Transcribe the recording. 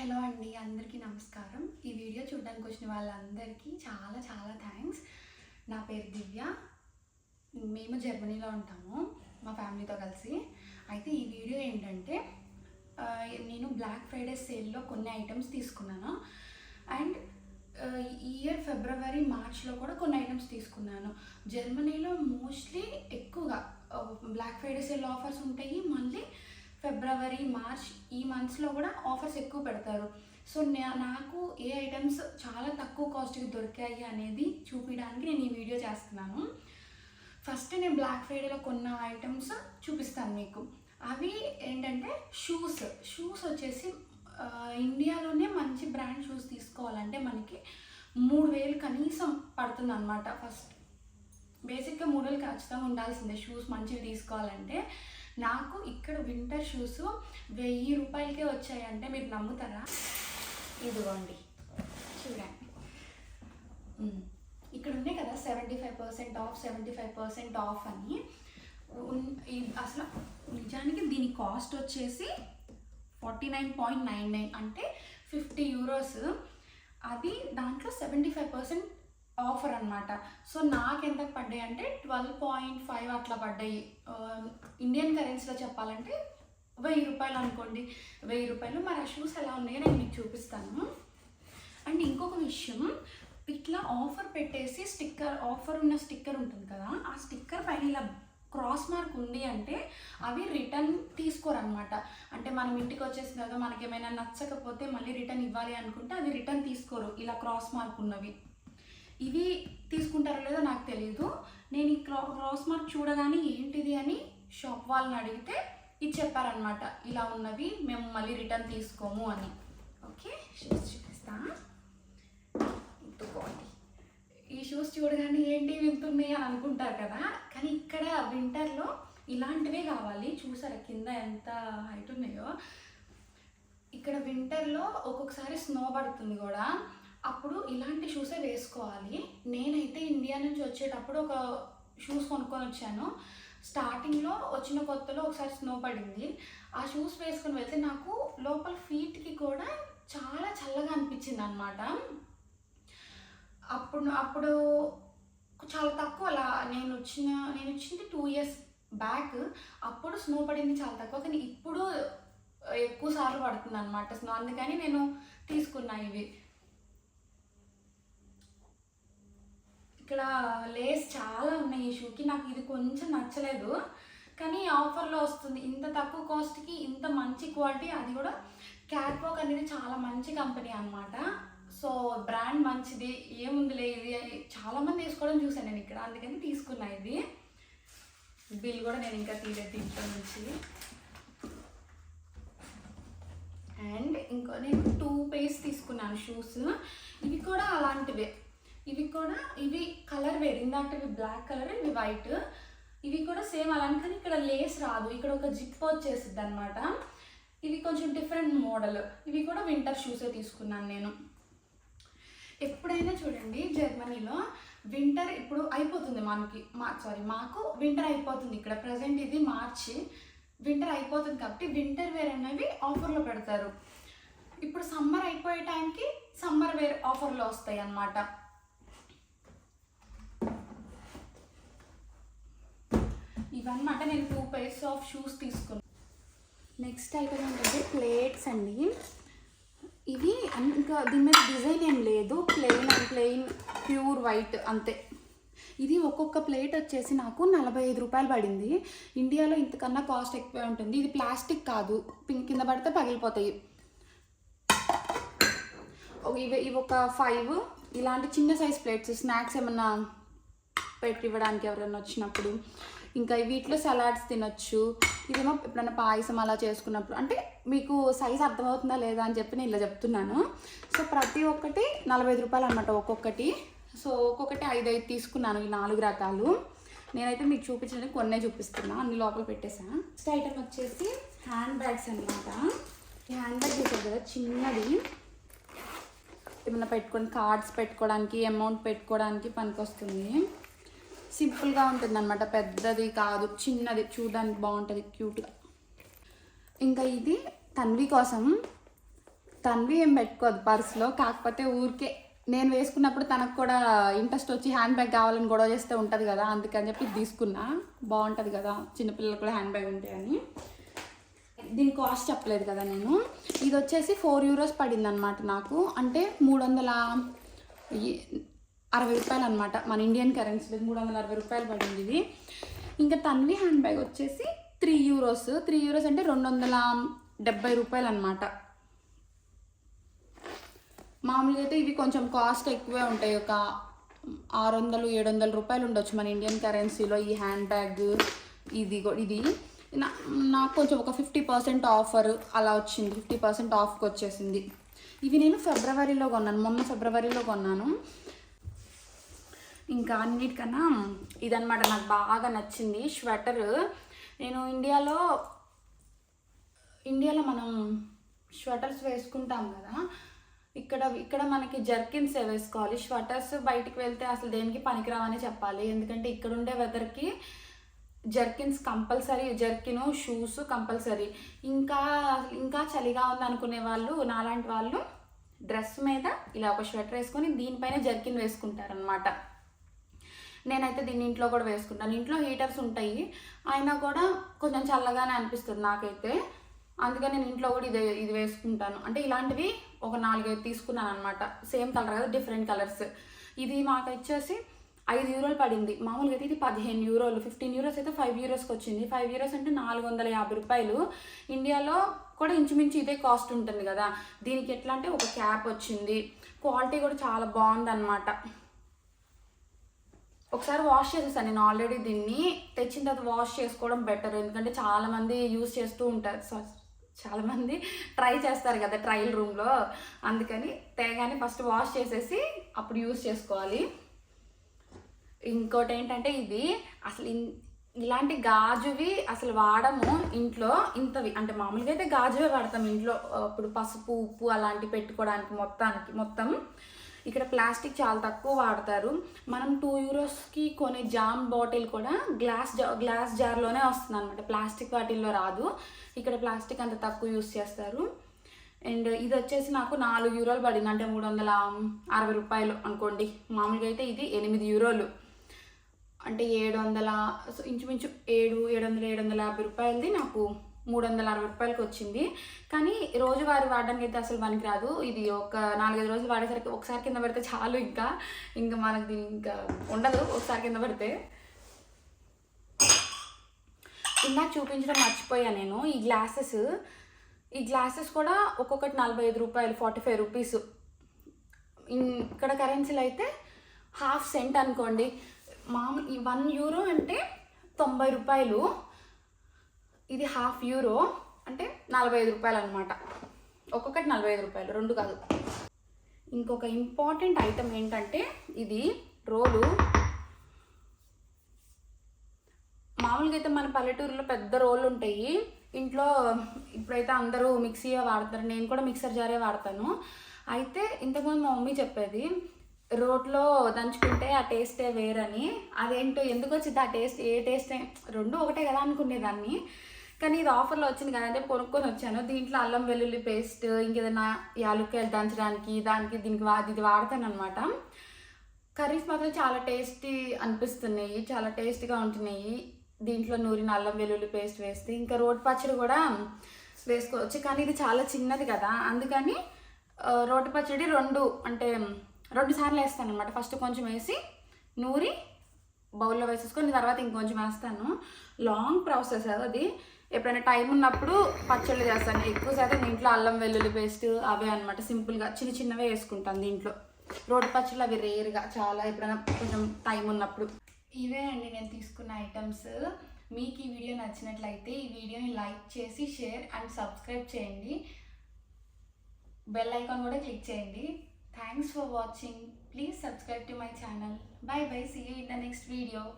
Hello అండి అందరికీ నమస్కారం. ఈ వీడియో చూడడానికి వచ్చిన వాళ్ళందరికీ చాలా చాలా థ్యాంక్స్ నా పేరు దివ్య. మేము జర్మనీలో ఉంటాము మా ఫ్యామిలీతో కలిసి. అయితే ఈ వీడియో ఏంటంటే నేను బ్లాక్ ఫ్రైడే సేల్లో కొన్ని ఐటమ్స్ తీసుకున్నాను. అండ్ ఇయర్ ఫిబ్రవరి మార్చ్లో కూడా కొన్ని ఐటమ్స్ తీసుకున్నాను. జర్మనీలో మోస్ట్లీ ఎక్కువగా బ్లాక్ ఫ్రైడే సేల్ ఆఫర్స్ ఉంటాయి మళ్ళీ ఫిబ్రవరి మార్చ్ ఈ మంత్స్లో కూడా ఆఫర్స్ ఎక్కువ పెడతారు. సో నాకు ఏ ఐటమ్స్ చాలా తక్కువ కాస్ట్కి దొరికాయి అనేది చూపించడానికి నేను ఈ వీడియో చేస్తున్నాను. ఫస్ట్ నేను బ్లాక్ ఫ్రైడేలో కొన్న ఐటమ్స్ చూపిస్తాను మీకు. అవి ఏంటంటే షూస్ షూస్ వచ్చేసి ఇండియాలోనే మంచి బ్రాండ్ షూస్ తీసుకోవాలంటే మనకి మూడు వేలు కనీసం పడుతుంది అనమాట ఫస్ట్ బేసిక్గా మూడు రోజులు ఖచ్చితంగా ఉండాల్సిందే. షూస్ మంచివి తీసుకోవాలంటే. నాకు ఇక్కడ వింటర్ షూస్ వెయ్యి రూపాయలకే వచ్చాయంటే మీరు నమ్ముతారా? ఇదిగోండి. చూడండి. ఇక్కడ ఉన్నాయి కదా seventy five percent off seventy five percent off అని. ఉన్- అసలు నిజానికి దీని కాస్ట్ వచ్చేసి forty nine point nine nine. అంటే ఫిఫ్టీ యూరోస్. అది దాంట్లో సెవెంటీ ఫైవ్ పర్సెంట్ ఆఫర్ అనమాట సో నాకు ఎంత పడ్డాయి అంటే ట్వెల్వ్ పాయింట్ ఫైవ్ అట్లా పడ్డాయి. ఇండియన్ కరెన్సీలో చెప్పాలంటే వెయ్యి రూపాయలు అనుకోండి. వెయ్యి రూపాయలు మరి ఆ షూస్ ఎలా ఉన్నాయో నేను మీకు చూపిస్తాను. అండ్ ఇంకొక విషయం ఇట్లా ఆఫర్ పెట్టేసి స్టిక్కర్ ఆఫర్ ఉన్న స్టిక్కర్ ఉంటుంది కదా ఆ స్టిక్కర్ పైన ఇలా క్రాస్ మార్క్ ఉంది అంటే అవి రిటర్న్ తీసుకోరనమాట అంటే మనం ఇంటికి వచ్చేసిన తర్వాత మనకి ఏమైనా నచ్చకపోతే మళ్ళీ రిటర్న్ ఇవ్వాలి అనుకుంటే అది రిటర్న్ తీసుకోరు. ఇలా క్రాస్ మార్క్ ఉన్నవి. ఇవి తీసుకుంటారో లేదో నాకు తెలియదు నేను ఈ క్రా క్రాస్ మార్క్ చూడగానే ఏంటిది అని షాప్ వాళ్ళని అడిగితే ఇది చెప్పారనమాట ఇలా ఉన్నవి మేము మళ్ళీ రిటర్న్ తీసుకోము అని. ఓకే షూస్ చూపిస్తా. ఈ షూస్ చూడగానే ఏంటి వింటున్నాయి అని అనుకుంటారు కదా. కానీ ఇక్కడ వింటర్లో ఇలాంటివే కావాలి. చూసారా కింద ఎంత హైట్ ఉన్నాయో. ఇక్కడ వింటర్లో ఒక్కొక్కసారి స్నో పడుతుంది కూడా. అప్పుడు ఇలాంటి షూసే వేసుకోవాలి. నేనైతే ఇండియా నుంచి వచ్చేటప్పుడు ఒక షూస్ కొనుక్కొని వచ్చాను. స్టార్టింగ్లో వచ్చిన కొత్తలో ఒకసారి స్నో పడింది. ఆ షూస్ వేసుకొని వెళ్తే నాకు లోపల ఫీట్కి కూడా చాలా చల్లగా అనిపించింది అనమాట అప్పుడు అప్పుడు చాలా తక్కువ అలా నేను వచ్చిన నేను వచ్చింది టూ ఇయర్స్ బ్యాక్ అప్పుడు స్నో పడింది చాలా తక్కువ కానీ ఇప్పుడు ఎక్కువ సార్లు పడుతుంది అనమాట స్నో అందుకని నేను తీసుకున్నా ఇవి. ఇక్కడ లేస్ చాలా ఉన్నాయి ఈ షూకి నాకు ఇది కొంచెం నచ్చలేదు. కానీ ఆఫర్లో వస్తుంది. ఇంత తక్కువ కాస్ట్కి ఇంత మంచి క్వాలిటీ అది కూడా క్యాట్వాక్ అనేది చాలా మంచి కంపెనీ అనమాట సో బ్రాండ్ మంచిది. ఏముందిలే ఇది అని చాలామంది వేసుకోవడం చూసాను నేను ఇక్కడ. అందుకని తీసుకున్నా ఇది. బిల్ కూడా నేను ఇంకా తీయలేదు దీంట్లో నుంచి. అండ్ ఇంకో నేను టూ పేస్ తీసుకున్నాను షూస్ ఇవి కూడా అలాంటివే. ఇవి కూడా ఇవి కలర్ వేరు. ఇందాకవి బ్లాక్ కలర్ ఇవి వైట్ ఇవి కూడా సేమ్ అలానే కానీ ఇక్కడ లేస్ రాదు. ఇక్కడ ఒక జిప్ వచ్చేసిద్ది అనమాట ఇవి కొంచెం డిఫరెంట్ మోడల్ ఇవి కూడా వింటర్ షూసే తీసుకున్నాను నేను. ఎప్పుడైనా చూడండి జర్మనీలో వింటర్ ఇప్పుడు అయిపోతుంది మనకి. మా సారీ మాకు వింటర్ అయిపోతుంది ఇక్కడ. ప్రజెంట్ ఇది మార్చి. వింటర్ అయిపోతుంది కాబట్టి వింటర్ వేర్ అనేవి ఆఫర్లో పెడతారు. ఇప్పుడు సమ్మర్ అయిపోయే టైంకి సమ్మర్ వేర్ ఆఫర్లో వస్తాయి అన్నమాట. ఇవన్నమాట నేను టూ పేర్స్ ఆఫ్ షూస్ తీసుకున్నాను నెక్స్ట్ ఐటమ్ ఏంటంటే ప్లేట్స్ అండి. ఇవి ఇంకా దీని మీద డిజైన్ ఏం లేదు. Plain and plain pure white అంతే. ఇది ఒక్కొక్క ప్లేట్ వచ్చేసి నాకు నలభై ఐదు రూపాయలు పడింది. ఇండియాలో ఇంతకన్నా కాస్ట్ ఎక్కువ ఉంటుంది. ఇది ప్లాస్టిక్ కాదు. పింక్ కింద పడితే పగిలిపోతాయి. ఇవి ఇవి ఒక ఫైవ్. ఇలాంటి చిన్న సైజ్ ప్లేట్స్ స్నాక్స్ ఏమన్నా పెట్టి ఇవ్వడానికి ఎవరైనా వచ్చినప్పుడు. ఇంకా వీటిలో సలాడ్స్ తినొచ్చు. ఇదేమో ఎప్పుడైనా పాయసం అలా చేసుకున్నప్పుడు. అంటే మీకు సైజ్ అర్థమవుతుందా లేదా అని చెప్పి నేను ఇలా చెప్తున్నాను. సో ప్రతి ఒక్కటి నలభై ఐదు రూపాయలు అనమాట ఒక్కొక్కటి. సో ఒక్కొక్కటి ఐదు ఐదు తీసుకున్నాను ఈ నాలుగు రకాలు. నేనైతే మీకు చూపించడానికి కొన్నే చూపిస్తున్నా. అన్ని లోపల పెట్టేసా. నెక్స్ట్ ఐటమ్ వచ్చేసి హ్యాండ్ బ్యాగ్స్ అనమాట ఈ హ్యాండ్ బ్యాగ్ చూసారు కదా చిన్నది. ఏమన్నా పెట్టుకొని కార్డ్స్ పెట్టుకోవడానికి అమౌంట్ పెట్టుకోవడానికి పనికొస్తుంది. సింపుల్గా ఉంటుంది అనమాట పెద్దది కాదు చిన్నది. చూడడానికి బాగుంటుంది క్యూట్గా. ఇంకా ఇది తన్వి కోసం. తన్వి ఏం పెట్టుకోదు పర్స్లో. కాకపోతే ఊరికే నేను వేసుకున్నప్పుడు తనకు కూడా ఇంట్రెస్ట్ వచ్చి హ్యాండ్ బ్యాగ్ కావాలని గొడవ చేస్తే ఉంటుంది కదా అందుకని చెప్పి తీసుకున్నా. బాగుంటుంది కదా చిన్నపిల్లలు కూడా హ్యాండ్ బ్యాగ్ ఉంటాయని దీని కాస్ట్ చెప్పలేదు కదా నేను. ఇది వచ్చేసి ఫోర్ యూరోస్ పడింది అనమాట నాకు. అంటే మూడు వందల అరవై రూపాయలు అనమాట మన ఇండియన్ కరెన్సీలో మూడు వందల అరవై రూపాయలు పడింది ఇది. ఇంకా తన్వి హ్యాండ్ బ్యాగ్ వచ్చేసి త్రీ యూరోస్ త్రీ యూరోస్ అంటే రెండు వందల డెబ్బై రూపాయలు అనమాట మామూలుగా అయితే ఇవి కొంచెం కాస్ట్ ఎక్కువే ఉంటాయి. ఒక ఆరు వందలు ఏడు వందల రూపాయలు ఉండొచ్చు మన ఇండియన్ కరెన్సీలో ఈ హ్యాండ్ బ్యాగ్ ఇది ఇది. నా- నాకు కొంచెం ఒక ఫిఫ్టీ పర్సెంట్ ఆఫర్ అలా వచ్చింది. ఫిఫ్టీ పర్సెంట్ ఆఫ్కి వచ్చేసింది. ఇవి నేను ఫిబ్రవరిలో కొన్నాను. మొన్న ఫిబ్రవరిలో కొన్నాను. ఇంకా అన్నిటికన్నా ఇదన్నమాట నాకు బాగా నచ్చింది. స్వెటర్. నేను ఇండియాలో ఇండియాలో మనం స్వెటర్స్ వేసుకుంటాం కదా. ఇక్కడ ఇక్కడ మనకి జర్కిన్స్ వేసుకోవాలి? స్వెటర్స్ బయటికి వెళ్తే అసలు దేనికి పనికిరావని చెప్పాలి. ఎందుకంటే ఇక్కడ ఉండే వెదర్కి jerkins compulsory jerkin shoes compulsory. ఇంకా ఇంకా చలిగా ఉంది అనుకునే వాళ్ళు నాలాంటి వాళ్ళు డ్రెస్ మీద ఇలా ఒక స్వెటర్ వేసుకొని దీనిపైన జర్కిన్ వేసుకుంటారనమాట నేనైతే దీన్ని ఇంట్లో కూడా వేసుకుంటాను. ఇంట్లో హీటర్స్ ఉంటాయి. అయినా కూడా కొంచెం చల్లగానే అనిపిస్తుంది నాకైతే. అందుకని నేను ఇంట్లో కూడా ఇదే ఇది వేసుకుంటాను. అంటే ఇలాంటివి ఒక నాలుగైదు తీసుకున్నాను అనమాట సేమ్ కలర్ కదా డిఫరెంట్ కలర్స్. ఇది మాకు వచ్చేసి ఐదు యూరోలు పడింది. మామూలుగా అయితే ఇది పదిహేను యూరోలు ఫిఫ్టీన్ యూరోస్ అయితే ఫైవ్ యూరోస్కి వచ్చింది. ఫైవ్ యూరోస్ అంటే నాలుగు వందల యాభై రూపాయలు. ఇండియాలో కూడా ఇంచుమించు ఇదే కాస్ట్ ఉంటుంది కదా. దీనికి ఎట్లా అంటే ఒక క్యాప్ వచ్చింది. క్వాలిటీ కూడా చాలా బాగుందన్నమాట. ఒకసారి వాష్ చేసేసాను. నేను ఆల్రెడీ దీన్ని తెచ్చిన తర్వాత వాష్ చేసుకోవడం బెటర్. ఎందుకంటే చాలా మంది యూస్ చేస్తూ ఉంటారు. సో చాలా మంది ట్రై చేస్తారు కదా ట్రయల్ రూమ్లో. అందుకని తేగానే ఫస్ట్ వాష్ చేసేసి అప్పుడు యూస్ చేసుకోవాలి. ఇంకోటి ఏంటంటే ఇది అసలు ఇన్- ఇలాంటి గాజువి అసలు వాడము ఇంట్లో ఇంతవి. అంటే మామూలుగా అయితే గాజువే వాడతాం ఇంట్లో. ఇప్పుడు పసుపు ఉప్పు అలాంటివి పెట్టుకోవడానికి మొత్తానికి మొత్తం. ఇక్కడ ప్లాస్టిక్ చాలా తక్కువ వాడతారు. మనం టూ యూరోస్కి కొనే జామ్ బాటిల్ కూడా గ్లాస్ జా గ్లాస్ జార్లోనే వస్తుంది అనమాట ప్లాస్టిక్ వాటిల్లో రాదు. ఇక్కడ ప్లాస్టిక్ అంత తక్కువ యూస్ చేస్తారు. అండ్ ఇది వచ్చేసి నాకు నాలుగు యూరోలు పడింది. అంటే మూడు వందల అరవై రూపాయలు అనుకోండి. మామూలుగా అయితే ఇది ఎనిమిది యూరోలు. అంటే ఏడు వందల సో ఇంచుమించు ఏడు ఏడు వందల ఏడు వందల యాభై రూపాయలది నాకు మూడు వందల అరవై రూపాయలకి వచ్చింది కానీ రోజువారి వాడడానికి అయితే అసలు పనికి రాదు ఇది ఒక నాలుగైదు రోజులు వాడేసరికి ఒకసారి కింద పడితే చాలు ఇంకా. ఇంకా మనకి దీని ఇంకా ఉండదు ఒకసారి కింద పడితే. ఇందాక చూపించడం మర్చిపోయా నేను. ఈ గ్లాసెస్ ఈ గ్లాసెస్ కూడా ఒక్కొక్కటి నలభై ఐదు రూపాయలు ఫార్టీ ఫైవ్ రూపీస్. ఇక్కడ కరెన్సీలు అయితే హాఫ్ సెంట్ అనుకోండి. మామూలు ఈ వన్ యూరో అంటే తొంభై రూపాయలు. ఇది హాఫ్ యూరో అంటే నలభై ఐదు రూపాయలు అనమాట ఒక్కొక్కటి నలభై ఐదు రూపాయలు రెండు కాదు. ఇంకొక ఇంపార్టెంట్ ఐటమ్ ఏంటంటే ఇది రోలు. మామూలుగా అయితే మన పల్లెటూరులో పెద్ద రోళ్ళు ఉంటాయి. ఇంట్లో ఇప్పుడైతే అందరూ మిక్సీయే వాడతారు నేను కూడా మిక్సర్ జారే వాడతాను. అయితే ఇంతకుముందు మా మమ్మీ చెప్పేది రోట్లో దంచుకుంటే ఆ టేస్టే వేరని. అదేంటో ఎందుకు వచ్చింది? ఆ టేస్ట్ ఏ టేస్ట్? రెండు ఒకటే కదా అనుకునేదాన్ని. కానీ ఇది ఆఫర్లో వచ్చింది కదా అంటే కొనుక్కొని వచ్చాను. దీంట్లో అల్లం వెల్లుల్లి పేస్ట్ ఇంకేదైనా యాలుక్కాయలు దంచడానికి దానికి దీనికి వా ఇది వాడతాను అనమాట కర్రీస్ మాత్రం చాలా టేస్టీ అనిపిస్తున్నాయి చాలా టేస్టీగా ఉంటున్నాయి. దీంట్లో నూరిన అల్లం వెల్లుల్లి పేస్ట్ వేస్తే ఇంకా రోటి పచ్చడి కూడా వేసుకోవచ్చు. కానీ ఇది చాలా చిన్నది కదా అందుకని రోటి పచ్చడి రెండు అంటే రెండు సార్లు వేస్తాను అనమాట ఫస్ట్ కొంచెం వేసి నూరి బౌల్లో వేసేసుకొని తర్వాత ఇంకొంచెం వేస్తాను. లాంగ్ ప్రాసెస్ అది. ఎప్పుడైనా టైం ఉన్నప్పుడు పచ్చళ్ళు చేస్తాను. ఎక్కువ శాతం ఇంట్లో అల్లం వెల్లుల్లి పేస్ట్ అవే అనమాట సింపుల్గా చిన్న చిన్నవే వేసుకుంటాను దీంట్లో. రోడ్డు పచ్చళ్ళు అవి రేర్గా చాలా ఎప్పుడైనా కొంచెం టైం ఉన్నప్పుడు. ఇవే అండి నేను తీసుకున్న ఐటమ్స్ మీకు ఈ వీడియో నచ్చినట్లయితే ఈ వీడియోని లైక్ చేసి షేర్ అండ్ సబ్స్క్రైబ్ చేయండి. బెల్ ఐకాన్ కూడా క్లిక్ చేయండి. Thanks for watching Please subscribe to my channel. Bye bye. See you in the next video.